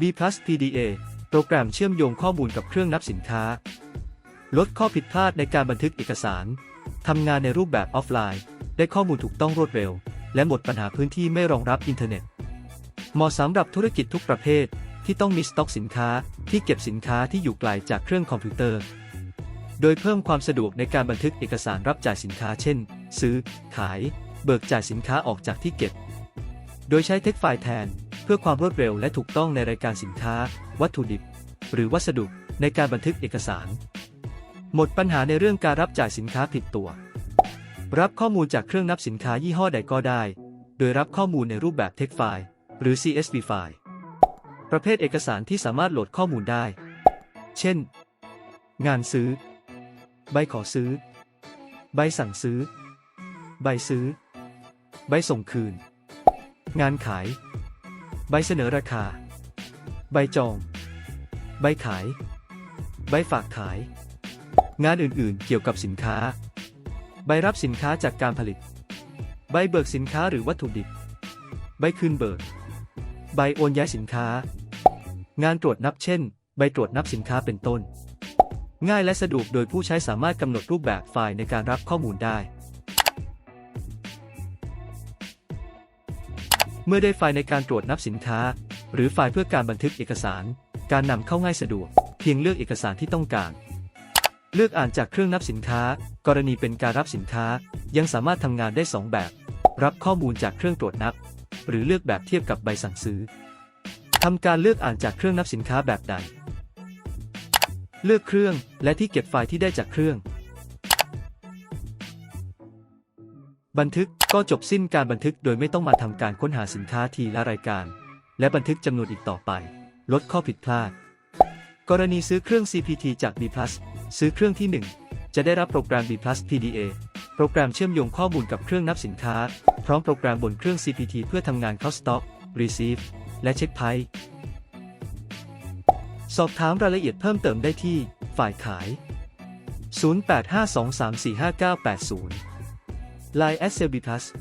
B+ PDA โปรแกรมเชื่อมโยงข้อมูลกับเครื่องนับสินค้า ลดข้อผิดพลาดในการบันทึกเอกสาร ทำงานในรูปแบบออฟไลน์ ได้ข้อมูลถูกต้องรวดเร็ว และหมดปัญหาพื้นที่ไม่รองรับอินเทอร์เน็ต เหมาะสำหรับธุรกิจทุกประเภทที่ต้องมีสต็อกสินค้าที่เก็บสินค้าที่อยู่ไกลจากเครื่องคอมพิวเตอร์ โดยเพิ่มความสะดวกในการบันทึกเอกสารรับจ่ายสินค้าเช่น ซื้อ ขาย เบิกจ่ายสินค้าออกจากที่เก็บ โดยใช้เทคไฟล์แทน เพื่อความรวดเร็วและถูกต้องในรายการสินค้า วัตถุดิบ หรือวัสดุในการบันทึกเอกสาร หมดปัญหาในเรื่องการรับจ่ายสินค้าผิดตัว รับข้อมูลจากเครื่องนับสินค้ายี่ห้อใดก็ได้ โดยรับข้อมูลในรูปแบบเทคไฟล์หรือ CSV ไฟล์ประเภทเอกสารที่สามารถโหลดข้อมูลได้ เช่น งานซื้อ ใบขอซื้อ ใบสั่งซื้อ ใบซื้อ ใบส่งคืน งานขาย ใบเสนอราคา ใบจอง ใบขาย ใบฝากขาย งานอื่นๆ เกี่ยวกับสินค้า ใบรับสินค้าจากการผลิต ใบเบิกสินค้าหรือวัตถุดิบ ใบคืนเบิก ใบโอนย้ายสินค้า งานตรวจนับเช่น ใบตรวจนับสินค้าเป็นต้น ง่ายและสะดวกโดยผู้ใช้สามารถกำหนดรูปแบบไฟล์ในการรับข้อมูลได้ เมื่อได้ไฟล์ในการตรวจนับสินค้า หรือไฟล์เพื่อการบันทึกเอกสาร การนำเข้าง่ายสะดวก เพียงเลือกเอกสารที่ต้องการ เลือกอ่านจากเครื่องนับสินค้า กรณีเป็นการรับสินค้า ยังสามารถทำงานได้ 2 แบบ รับข้อมูลจากเครื่องตรวจนับ หรือเลือกแบบเทียบกับใบสั่งซื้อทำการเลือกอ่านจากเครื่องนับสินค้าแบบใด เลือกเครื่องและที่เก็บไฟล์ที่ได้จากเครื่อง บันทึกก็จบสิ้นการบันทึกโดยไม่ต้องมาทำการค้นหาสินค้าทีละรายการ และบันทึกจำนวนอีกต่อไป ลดข้อผิดพลาด กรณีซื้อเครื่อง CPT จาก B+ ซื้อเครื่องที่ 1 จะได้รับโปรแกรม B+ PDA โปรแกรมเชื่อมโยงข้อมูลกับเครื่องนับสินค้า พร้อมโปรแกรมบนเครื่อง CPT เพื่อทำงานเข้าสต็อก Receive และเช็คไพสอบถามรายละเอียดเพิ่มเติมได้ที่ ฝ่ายขาย 0852345980 Lai Acebitas,